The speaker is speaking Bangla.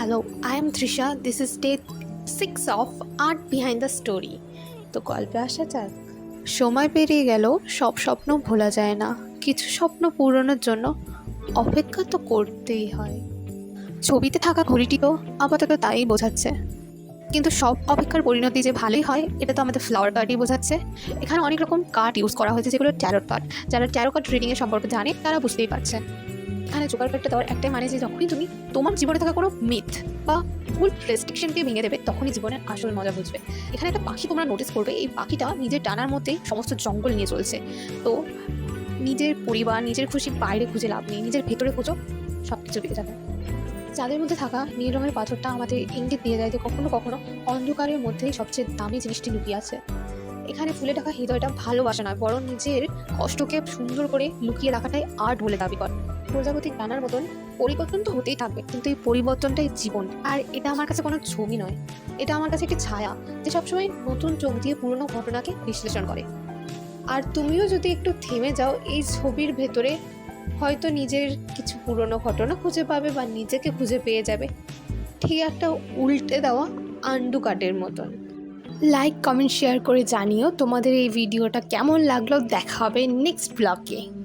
Hello I am Trisha this is day six of art behind the story তো গল্পে আসা যাক। সময় পেরিয়ে গেল সব স্বপ্ন ভোলা যায় না। কিছু স্বপ্ন পূরণের জন্য অপেক্ষা তো করতেই হয়। ছবিতে থাকা ঘড়িটিও আপাতত তাই বোঝাচ্ছে। কিন্তু সব অপেক্ষার পরিণতি যে ভালোই হয় এটা তো আমাদের ফ্লাওয়ার কার্ডই বোঝাচ্ছে। এখানে অনেক রকম কার্ড ইউজ করা হয়েছে যেগুলো ট্যারোট কার্ড যারা ট্যারো কার্ড রিডিংয়ের সম্পর্কে জানে তারা বুঝতেই পারছেন এখানে জোগাড় কার্ডটা দেওয়ার একটাই মানে যে যখনই তুমি তোমার জীবনে থাকা কোনো মিথ বা ভুল রেস্ট্রিকশনকে ভেঙে দেবে, তখনই জীবনের আসল মজা বুঝবে। এখানে একটা পাখি তোমরা নোটিস করবে, এই পাখিটা নিজের ডানার মধ্যেই সমস্ত জঙ্গল নিয়ে চলছে। তো নিজের পরিবার, নিজের খুশি বাইরে খুঁজে লাভ নেই, নিজের ভেতরে খুঁজো সব কিছু পেয়ে যাবে। চাঁদের মধ্যে থাকা নীল রঙের পাথরটা আমাদের ইঙ্গিত দিয়ে যায় যে কখনো কখনো অন্ধকারের মধ্যেই সবচেয়ে দামি জিনিসটি লুকিয়ে আছে। এখানে ফুলে ঢাকা হৃদয়টা ভালোবাসা নয়, বরং নিজের কষ্টকে সুন্দর করে লুকিয়ে রাখাটাই আর্ট বলে দাবি করে। প্রজাপতির ডানার মতন পরিবর্তন তো হতেই থাকবে, কিন্তু এই পরিবর্তনটাই জীবন। আর এটা আমার কাছে কোনো ছবি নয়, এটা আমার কাছে একটি ছায়া, যে সবসময় নতুন চোখ দিয়ে পুরনো ঘটনাকে বিশ্লেষণ করে। আর তুমিও যদি একটু থেমে যাও, এই ছবির ভেতরে হয়তো নিজের কিছু পুরনো ঘটনা খুঁজে পাবে বা নিজেকে খুঁজে পেয়ে যাবে। ঠিক একটা উল্টে দেওয়া আন্ডু কাটের মতন। লাইক, কমেন্ট, শেয়ার করে জানিও তোমাদের এই ভিডিওটা কেমন লাগল। দেখা হবে নেক্সট ব্লগে।